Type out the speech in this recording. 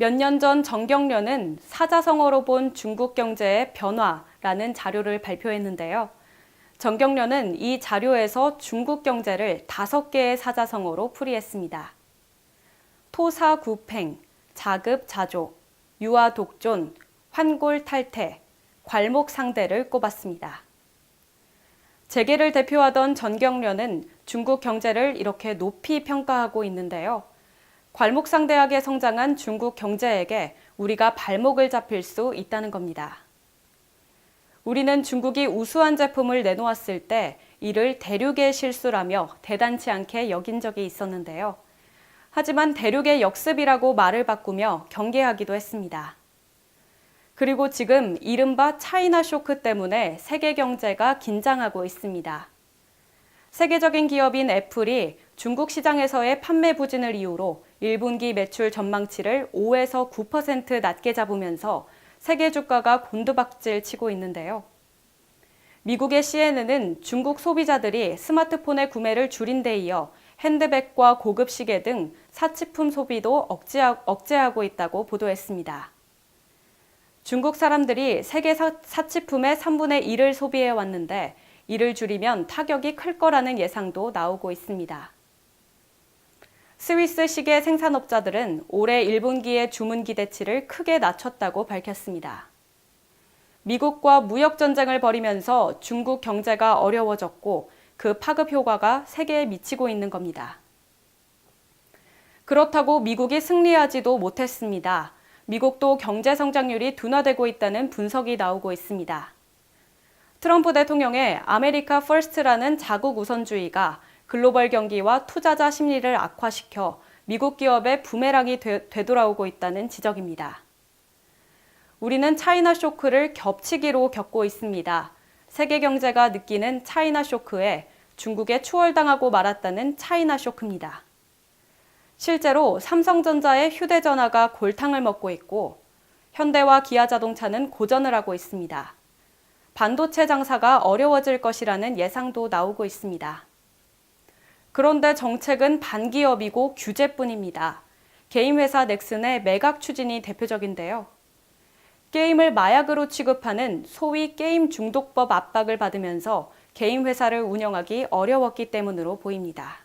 몇 년 전 정경련은 사자성어로 본 중국 경제의 변화라는 자료를 발표했는데요. 정경련은 이 자료에서 중국 경제를 다섯 개의 사자성어로 풀이했습니다. 토사구팽, 자급자족, 유아독존, 환골탈태, 괄목상대를 꼽았습니다. 재계를 대표하던 전경련은 중국 경제를 이렇게 높이 평가하고 있는데요. 괄목상대하게 성장한 중국 경제에게 우리가 발목을 잡힐 수 있다는 겁니다. 우리는 중국이 우수한 제품을 내놓았을 때 이를 대륙의 실수라며 대단치 않게 여긴 적이 있었는데요. 하지만 대륙의 역습이라고 말을 바꾸며 경계하기도 했습니다. 그리고 지금 이른바 차이나 쇼크 때문에 세계 경제가 긴장하고 있습니다. 세계적인 기업인 애플이 중국 시장에서의 판매 부진을 이유로 1분기 매출 전망치를 5에서 9% 낮게 잡으면서 세계 주가가 곤두박질 치고 있는데요. 미국의 CNN은 중국 소비자들이 스마트폰의 구매를 줄인 데 이어 핸드백과 고급 시계 등 사치품 소비도 억제하고 있다고 보도했습니다. 중국 사람들이 세계 사치품의 3분의 1을 소비해 왔는데 이를 줄이면 타격이 클 거라는 예상도 나오고 있습니다. 스위스 시계 생산업자들은 올해 1분기의 주문 기대치를 크게 낮췄다고 밝혔습니다. 미국과 무역 전쟁을 벌이면서 중국 경제가 어려워졌고 그 파급 효과가 세계에 미치고 있는 겁니다. 그렇다고 미국이 승리하지도 못했습니다. 미국도 경제 성장률이 둔화되고 있다는 분석이 나오고 있습니다. 트럼프 대통령의 아메리카 퍼스트라는 자국 우선주의가 글로벌 경기와 투자자 심리를 악화시켜 미국 기업의 부메랑이 되, 되돌아오고 있다는 지적입니다. 우리는 차이나 쇼크를 겹치기로 겪고 있습니다. 세계 경제가 느끼는 차이나 쇼크에 중국에 추월당하고 말았다는 차이나 쇼크입니다. 실제로 삼성전자의 휴대전화가 골탕을 먹고 있고 현대와 기아자동차는 고전을 하고 있습니다. 반도체 장사가 어려워질 것이라는 예상도 나오고 있습니다. 그런데 정책은 반기업이고 규제뿐입니다. 게임 회사 넥슨의 매각 추진이 대표적인데요. 게임을 마약으로 취급하는 소위 게임 중독법 압박을 받으면서 게임 회사를 운영하기 어려웠기 때문으로 보입니다.